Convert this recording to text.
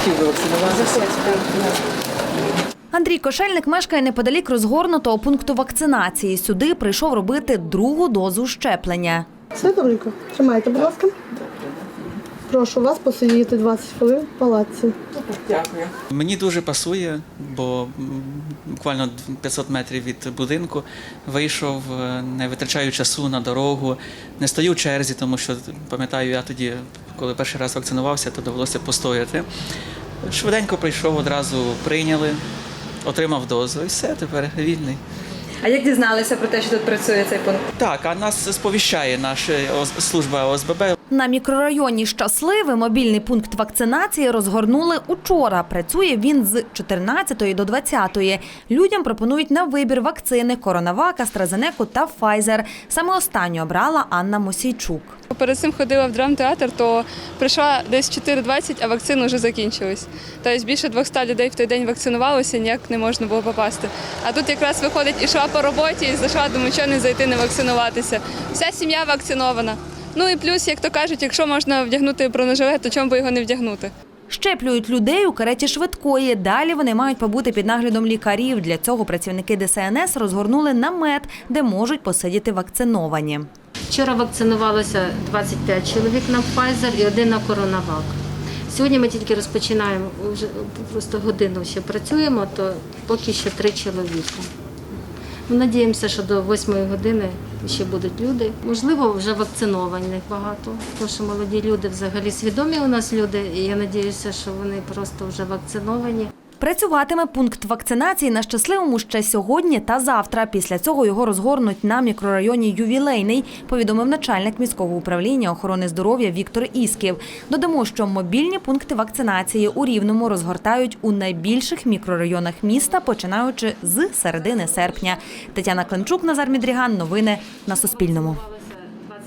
хотів би вакцинуватися. Андрій Кошельник мешкає неподалік розгорнутого пункту вакцинації. Сюди прийшов робити другу дозу щеплення. Все добренько. Тримайте, будь ласка. Прошу вас посидіти 20 хвилин в палаці. Дякую. Мені дуже пасує, бо буквально 500 метрів від будинку вийшов, е, не витрачаю часу на дорогу, не стою в черзі, тому що пам'ятаю, я тоді, коли перший раз вакцинувався, то довелося постояти. Швиденько прийшов, одразу прийняли, отримав дозу і все, тепер вільний. А як дізналися про те, що тут працює цей пункт? Так, а нас сповіщає наша служба ОСББ. На мікрорайоні Щасливе мобільний пункт вакцинації розгорнули учора. Працює він з 14 до 20. Людям пропонують на вибір вакцини Коронавак, AstraZeneca та Pfizer. Саме останню обрала Анна Мосійчук. Перед цим ходила в драмтеатр, то прийшла десь 4.20, а вакцини вже закінчились. Тобто більше 200 людей в той день вакцинувалося, ніяк не можна було попасти. А тут якраз виходить, ішла по роботі і зайшла, думаю, що не зайти, не вакцинуватися. Вся сім'я вакцинована. Ну і плюс, як то кажуть, якщо можна вдягнути бронежилет, то чому би його не вдягнути? Щеплюють людей у кареті швидкої. Далі вони мають побути під наглядом лікарів. Для цього працівники ДСНС розгорнули намет, де можуть посидіти вакциновані. Вчора вакцинувалося 25 чоловік на Pfizer і один на Коронавак. Сьогодні ми тільки розпочинаємо, вже просто годину ще працюємо, то поки що три чоловіка. Ми надіємося, що до 8 години ще будуть люди. Можливо, вже вакцинованих багато, тому що молоді люди взагалі свідомі у нас люди, і я сподіваюся, що вони просто вже вакциновані. Працюватиме пункт вакцинації на щасливому ще сьогодні та завтра. Після цього його розгорнуть на мікрорайоні Ювілейний, повідомив начальник міського управління охорони здоров'я Віктор Ісків. Додамо, що мобільні пункти вакцинації у Рівному розгортають у найбільших мікрорайонах міста, починаючи з середини серпня. Тетяна Климчук, Назар Мідріган. Новини на Суспільному.